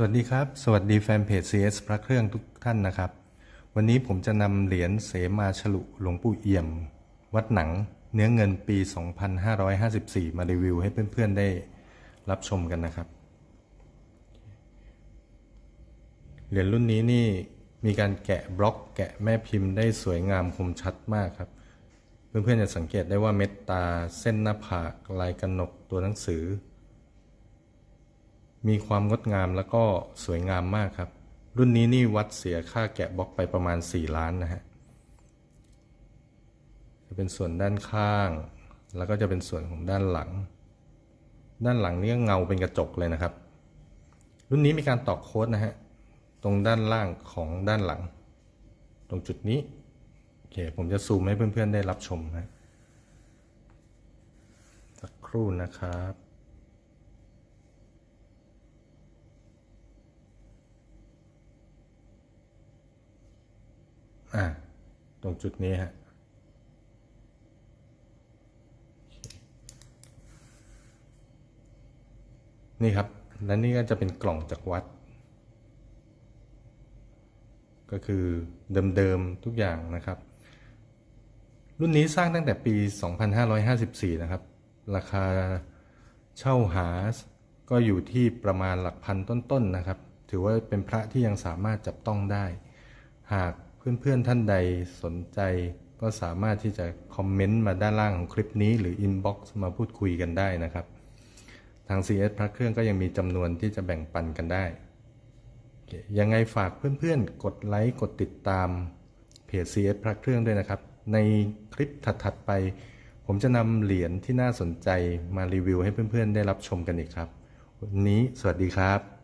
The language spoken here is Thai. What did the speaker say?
สวัสดีครับ สวัสดีแฟนเพจ CS พระเครื่องทุกท่านนะครับ วันนี้ผมจะนำเหรียญเสมาฉลุหลวงปู่เอี่ยม วัดหนังเนื้อเงินปี 2554 มารีวิวให้เพื่อนๆได้รับชมกันนะครับ เหรียญรุ่นนี้นี่มีการแกะบล็อกแกะแม่พิมพ์ได้สวยงามคมชัดมากครับ เพื่อนๆจะสังเกตได้ว่าเม็ดตาเส้นหน้าผากลายกระหนกตัวหนังสือ มีความงดงามแล้วก็สวยงามมากครับ รุ่นนี้นี่วัดเสียค่าแกะบล็อกไปประมาณ 4 ล้านนะฮะจะเป็นส่วนด้านข้าง แล้วก็จะเป็นส่วนของด้านหลัง ด้านหลังนี่เงาเป็นกระจกเลยนะครับ รุ่นนี้มีการตอกโค้ดนะฮะตรงด้านล่างของด้านหลัง ตรงจุดนี้โอเคผมจะซูมให้เพื่อนๆได้รับชมนะสักครู่นะครับ อ่าตรงจุดนี้ฮะนี่ครับ และนี่ก็จะเป็นกล่องจากวัด ก็คือเดิมๆทุกอย่างนะครับ รุ่นนี้สร้างตั้งแต่ปี 2554 นะครับ ราคาเช่าหาก็อยู่ที่ประมาณหลักพันต้นๆนะครับ ถือว่าเป็นพระที่ยังสามารถจับต้องได้ หาก เพื่อนๆท่านใดสนใจ ก็สามารถที่จะคอมเมนต์มาด้านล่างของคลิปนี้ หรืออินบ็อกซ์มาพูดคุยกันได้นะครับ ทาง CS พระเครื่องก็ยังมีจำนวนที่จะแบ่งปันกันได้ ยังไงฝากเพื่อนๆ กดไลค์กดติดตามเพจ CS พระเครื่องด้วยนะครับ ในคลิปถัดๆไป ผมจะนำเหรียญที่น่าสนใจมารีวิวให้เพื่อนๆ ได้รับชมกันอีกครับ วันนี้สวัสดีครับ